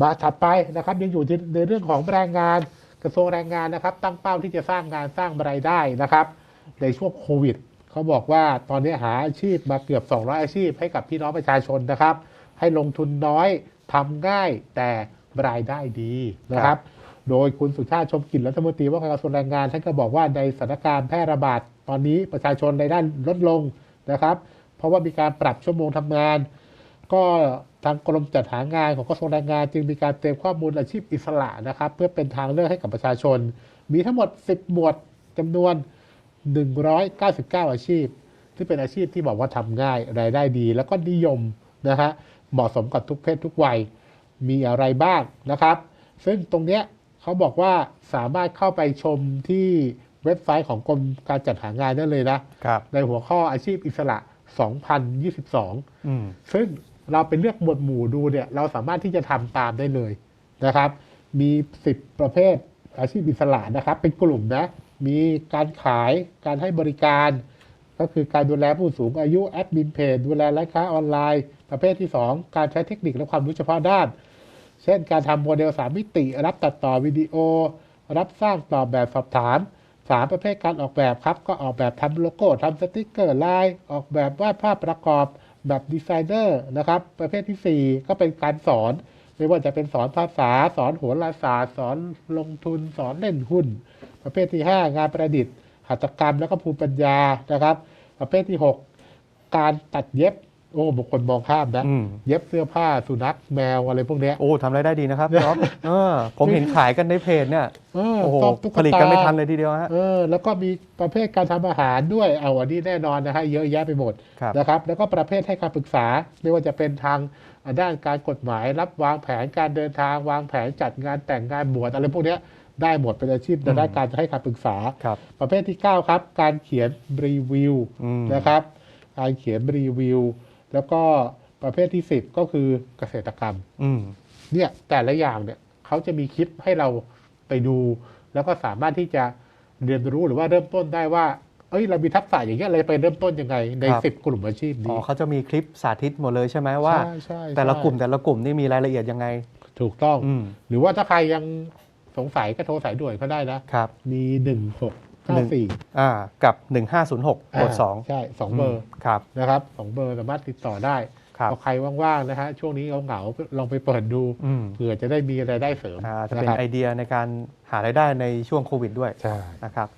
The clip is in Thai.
มาถัดไปนะครับยังอยู่ในเรื่องของแรงงานกระทรวงแรงงานนะครับ ตั้งเป้าที่จะสร้างงานสร้างรายได้นะครับ ในช่วงโควิดเขาบอกว่าตอนนี้หาอาชีพมาเกือบ 200 อาชีพให้กับพี่น้องประชาชนนะครับ ให้ลงทุนน้อยทำง่ายแต่รายได้ดีนะครับ โดยคุณสุชาติชมกลิ่นรัฐมนตรีว่าการกระทรวงแรงงานท่านก็บอกว่าในสถานการณ์แพร่ระบาดตอนนี้ประชาชนรายได้ลดลงนะครับ เพราะว่ามีการปรับชั่วโมงทำงาน ก็ ทางกรมจัดหางานของกระทรวงแรงงาน จึงมีการเตรียมข้อมูลอาชีพอิสระนะครับ เพื่อเป็นทางเลือกให้กับประชาชน มีทั้งหมด 10 หมวดจำนวน 199 อาชีพ ที่เป็นอาชีพที่บอกว่าทำง่ายรายได้ดี แล้วก็นิยมนะฮะเหมาะสมกับทุกเพศทุกวัยมีอะไรบ้างนะครับ ซึ่งตรงเนี้ยเขาบอกว่าสามารถเข้าไปชมที่เว็บไซต์ของกรมการจัดหางานได้เลยนะครับในหัวข้ออาชีพอิสระ 2022อืมซึ่ง เราไปเลือกหมวดหมู่ดูเนี่ยเราสามารถที่จะทำตามได้เลยนะครับ มี 10 ประเภทอาชีพอิสระนะครับ เป็นกลุ่มนะมีการขายการให้บริการ ก็คือการดูแลผู้สูงอายุแอดมินเพจดูแลร้านค้าออนไลน์ ประเภทที่ 2 การใช้เทคนิคและความรู้เฉพาะด้าน เช่น การทำโมเดล 3 มิติ รับตัดต่อวิดีโอ รับสร้างตอบแบบสอบถามสามประเภทการออกแบบครับ ก็ออกแบบทำโลโก้ทำสติกเกอร์ลาย ออกแบบวาดภาพประกอบ แบบดีไซเนอร์นะครับ ประเภทที่ 4 ก็เป็นการสอน ไม่ว่าจะเป็นสอนภาษา สอนโหราศาสตร์ สอนลงทุน สอนเล่นหุ้น ประเภทที่ 5 งานประดิษฐ์ หัตถกรรม แล้วก็ภูมิปัญญานะครับ ประเภทที่ 6 การตัดเย็บ โอ้บางคนมองข้ามนะอืม เย็บเสื้อผ้าสุนัขแมวอะไรพวกเนี้ย โอ้ทำรายได้ดีนะครับจ๊อบเออ ผมเห็นขายกันในเพจเนี่ยเออโอ้โหซ่อมตุ๊กผลิตกันไม่ตาทันเลยทีเดียวฮะ เออแล้วก็มีประเภทการทำอาหารด้วยเอาอันนี้แน่นอนนะฮะเยอะแยะไปหมดครับ นะครับ แล้วก็ประเภทให้คำปรึกษาไม่ว่าจะเป็นทางด้านการกฎหมาย รับวางแผนการเดินทางวางแผนจัดงานแต่งงานบวชอะไรพวกเนี้ยได้หมดเป็นอาชีพในด้านการให้คำปรึกษา ครับ ประเภทที่ 9 ครับ การเขียนรีวิวอืมนะครับ การเขียนรีวิว แล้วก็ประเภทที่ 10 ก็คือเกษตรกรรมอืมเนี่ยแต่ละอย่างเนี่ยเขาจะมีคลิปให้เราไปดู แล้วก็สามารถที่จะเรียนรู้หรือว่าเริ่มต้นได้ว่า เอ้ยเรามีทักษะอย่างเงี้ยเราจะไปเริ่มต้นยังไงใน ครับสิบกลุ่มอาชีพอ๋นี้อเขาจะมีคลิปสาธิตหมดเลยใช่ไหมว่า ใช่ใช่แต่ละใช่กลุ่มแต่ละกลุ่มนี่มีรายละเอียดยังไง ถูกต้อง อืมหรือว่าถ้าใครยังสงสัยก็โทรสายด่วนเขาได้นะ ครับ มีหนึ่ งหกหเก้านึ่งสี่อ่ากับ 1506กดสองใช่สองเบอร์ครับนะครับสองเบอร์สามารถติดต่อได้ครับเอาใครว่างๆนะฮะช่วงนี้เหงาๆลองไปเปิดดูอืมเผื่อจะได้มีรายได้เสริมอ่าจะเป็นนะครับไอเดียในการหารายได้ในช่วงโควิดด้วยใช่นะครับ